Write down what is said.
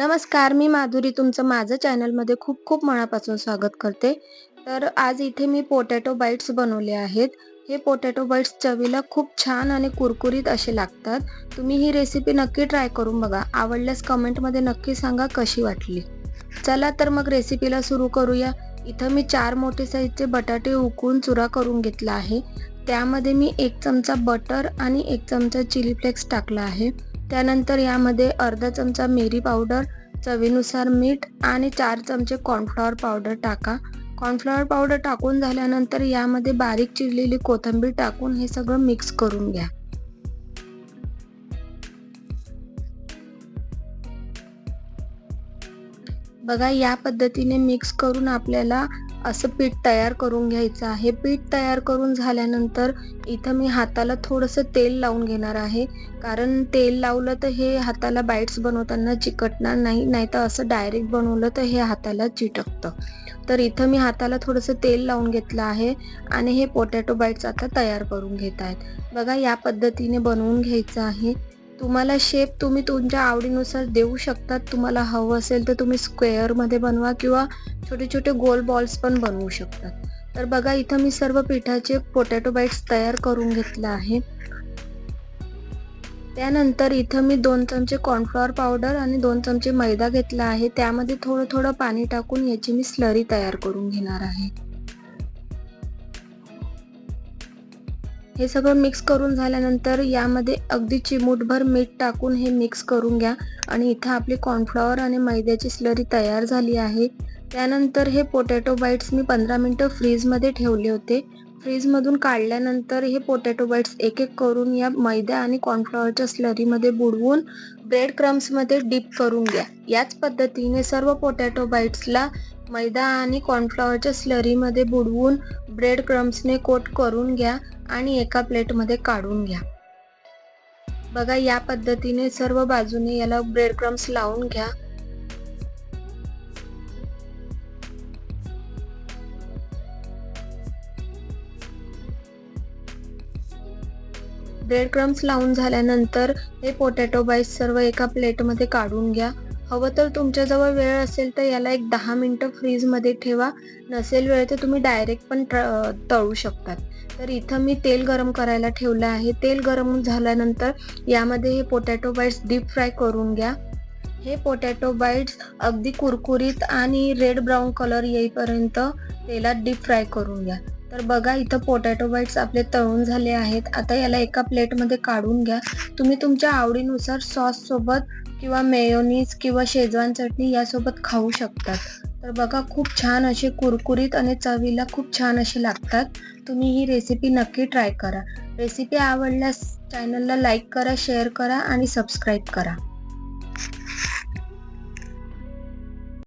नमस्कार मी माधुरी तुमचं माझं चॅनलमध्ये खूप खूप मनापासून स्वागत करते. तर आज इथे मी पोटॅटो बाईट्स बनवले आहेत. हे पोटॅटो बाईट्स चवीला खूप छान आणि कुरकुरीत असे लागतात. तुम्ही ही रेसिपी नक्की ट्राय करून बघा. आवडल्यास कमेंटमध्ये नक्की सांगा कशी वाटली. चला तर मग रेसिपीला सुरू करूया. इथं मी चार मोठे साईजचे बटाटे उकळून चुरा करून घेतला आहे. त्यामध्ये मी एक चमचा बटर आणि एक चमचा चिली फ्लेक्स टाकला आहे. त्यानंतर यामध्ये अर्धा चमचा मिरी पावडर चवीनुसार मीठ आणि चार चमचे कॉर्नफ्लॉवर पावडर टाका. कॉर्नफ्लॉवर पावडर टाकून झाल्यानंतर यामध्ये बारीक चिरलेली कोथिंबीर टाकून हे सगळं मिक्स करून घ्या. बघा या पद्धतीने मिक्स करून आपल्याला असं पीठ तयार करून घ्यायचं आहे. पीठ तयार करून झाल्यानंतर इथं मी हाताला थोडंसं तेल लावून घेणार आहे. कारण तेल लावलं तर हे हाताला बाईट्स बनवताना चिकटणार नाही नाहीतर असं डायरेक्ट बनवलं तर हे हाताला चिटकतं. तर इथं मी हाताला थोडंसं तेल लावून घेतलं आहे आणि हे पोटॅटो बाईट्स आता तयार करून घेत आहेत. बघा या पद्धतीने बनवून घ्यायचं आहे. तुम्हाला शेप तुम्ही तुमच्या आवडीनुसार देऊ शकतात. तुम्हाला हवं असेल तर तुम्ही स्क्वेअरमध्ये बनवा किंवा छोटे छोटे गोल बॉल्स पण बनवू शकतात. तर बघा इथं मी सर्व पिठाचे पोटॅटो बाईट्स तयार करून घेतलं आहे. त्यानंतर इथं मी दोन चमचे कॉर्नफ्लॉवर पावडर आणि दोन चमचे मैदा घेतला आहे. त्यामध्ये थोडं थोडं पाणी टाकून याची मी स्लरी तयार करून घेणार आहे. हे सगळं मिक्स करून झाल्यानंतर यामध्ये अगदी चिमूटभर मीठ टाकून हे मिक्स करून घ्या. आणि इथं आपली कॉर्नफ्लॉवर आणि मैद्याची स्लरी तयार झाली आहे. त्यानंतर हे पोटॅटो बाईट्स मी पंधरा मिनटं फ्रीजमध्ये ठेवले होते. फ्रीजमधून काढल्यानंतर हे पोटॅटो बाईट्स एक एक करून या मैदा आणि कॉर्नफ्लॉवरच्या स्लरीमध्ये बुडवून ब्रेड क्रम्समध्ये डीप करून घ्या. याच पद्धतीने सर्व पोटॅटो बाईट्सला मैदा आणि कॉर्नफ्लॉवरच्या स्लरीमध्ये बुडवून ब्रेड क्रम्सने कोट करून घ्या आणि एका प्लेटमध्ये काढून घ्या. बघा या पद्धतीने सर्व बाजूने याला ब्रेड क्रम्स लावून घ्या. ब्रेड क्रम्स लावून झाल्यानंतर हे पोटॅटो बाईस सर्व एका प्लेटमध्ये काढून घ्या. हवं तर तुमच्याजवळ वेळ असेल तर याला एक दहा मिनटं फ्रीजमध्ये ठेवा. नसेल वेळ तर तुम्ही डायरेक्ट पण तळू शकतात. तर इथं मी तेल गरम करायला ठेवलं आहे. तेल गरम झाल्यानंतर यामध्ये हे पोटॅटो बाईट्स डीप फ्राय करून घ्या. हे पोटॅटो बाईट्स अगदी कुरकुरीत आणि रेड ब्राऊन कलर येईपर्यंत तेलात डीप फ्राय करून घ्या. तर बघा इथं पोटॅटो बाईट्स आपले तळून झाले आहेत. आता याला एका प्लेटमध्ये काढून घ्या. तुम्ही तुमच्या आवडीनुसार सॉस सोबत किंवा मेयोनीज किंवा शेजवान चटणी यासोबत खाऊ शकतात. तर बघा खूप छान असे कुरकुरीत आणि चवीला खूप छान असे लागतात. तुम्ही ही रेसिपी नक्की ट्राय करा. रेसिपी आवडल्यास चॅनलला लाईक करा शेअर करा आणि सबस्क्राईब करा.